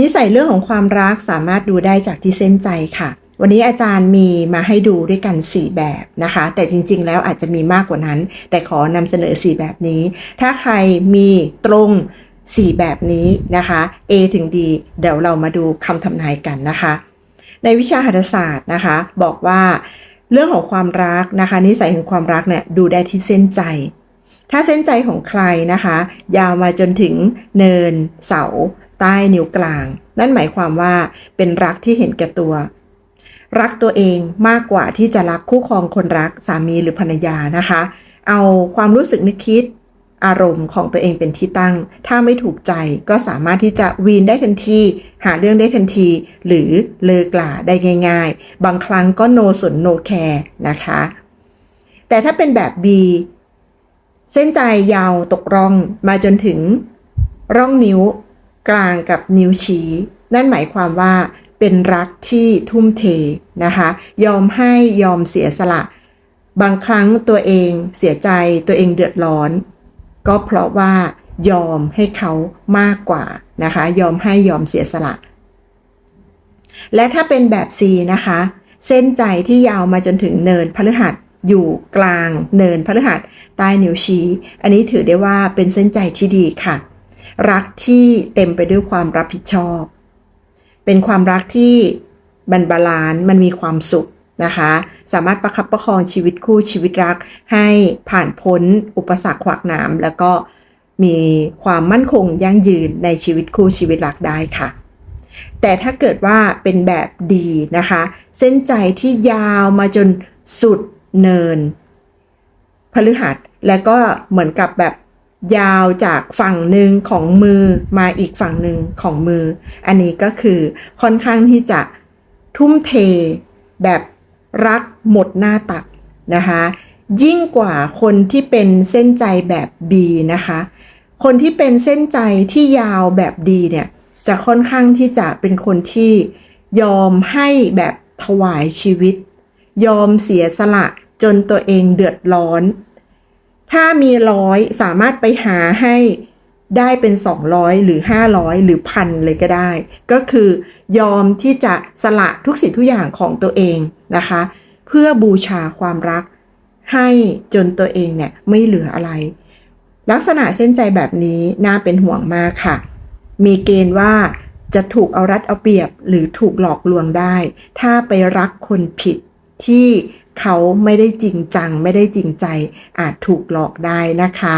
นิสัยเรื่องของความรักสามารถดูได้จากที่เส้นใจค่ะ วันนี้อาจารย์มีมาให้ดูด้วยกัน 4 แบบนะคะ แต่จริง ๆ แล้วอาจจะมีมากกว่านั้น แต่ขอนำเสนอ 4 แบบนี้ ถ้าใครมีตรง4 แบบนี้นะคะ A ถึง D เดี๋ยวเรามาดูคำทำนายกันนะคะ ในวิชาหัตถศาสตร์นะคะ บอกว่าเรื่องของความรักนะคะ นิสัยของความรักเนี่ยดูได้ที่เส้นใจ ถ้าเส้นใจของใครนะคะ ยาวมาจนถึงเนินเสา ใต้นิ้วกลาง นั่นหมายความว่าเป็นรักที่เห็นแก่ตัว รักตัวเองมากกว่าที่จะรักคู่ครองคนรักสามีหรือภรรยานะคะ เอาความรู้สึกนึกคิดอารมณ์ของตัวเองเป็นที่ตั้ง ถ้าไม่ถูกใจก็สามารถที่จะวีนได้ทันที หาเรื่องได้ทันที หรือเลิกลาได้ง่าย ๆ บางครั้งก็โนสนโนแคร์นะคะ แต่ถ้าเป็นแบบ B เส้นใจยาวตกร่องมาจนถึงร่องนิ้ว กลางกับนิ้วชี้ นั่นหมายความว่าเป็นรักที่ทุ่มเทนะคะ ยอมให้ยอมเสียสละ บางครั้งตัวเองเสียใจตัวเองเดือดร้อน ก็เพราะว่ายอมให้เขามากกว่านะคะ ยอมให้ยอมเสียสละ และถ้าเป็นแบบ C นะคะ เส้นใจที่ยาวมาจนถึงเนินพฤหัสอยู่กลางเนินพฤหัสใต้นิ้วชี้ อันนี้ถือได้ว่าเป็นเส้นใจที่ดีค่ะ รักที่เต็มไปด้วยความรับผิดชอบ เป็นความรักที่บันบาลานซ์มันมีความสุขนะคะ สามารถประคับประคองชีวิตคู่ชีวิตรัก ให้ผ่านพ้นอุปสรรคขวากหนามแล้วก็มีความมั่นคงยั่งยืนในชีวิตคู่ชีวิตรักได้ค่ะ แต่ถ้าเกิดว่าเป็นแบบดีนะคะ เส้นใจที่ยาวมาจนสุดเนินพฤหัส แล้วก็เหมือนกับแบบ ยาวจากฝั่งหนึ่งของมือมาอีกฝั่งหนึ่งของมือ อันนี้ก็คือค่อนข้างที่จะทุ่มเทแบบรักหมดหน้าตักนะคะ ยิ่งกว่าคนที่เป็นเส้นใจแบบ B นะคะ คนที่เป็นเส้นใจที่ยาวแบบดีเนี่ยจะค่อนข้างที่จะเป็นคนที่ยอมให้แบบถวายชีวิต ยอมเสียสละจนตัวเองเดือดร้อน ถ้ามีร้อยสามารถไปหาให้ได้เป็น 200 หรือ 500 หรือพันเลยก็ได้ ก็คือยอมที่จะสละทุกสิ่งทุกอย่างของตัวเองนะคะ เพื่อบูชาความรัก ให้จนตัวเองเนี่ยไม่เหลืออะไร ลักษณะเส้นใจแบบนี้น่าเป็นห่วงมากค่ะ มีเกณฑ์ว่าจะถูกเอารัดเอาเปรียบหรือถูกหลอกลวงได้ ถ้าไปรักคนผิดที่ เขาไม่ได้จริงจังไม่ได้จริงใจอาจถูกหลอกได้นะคะ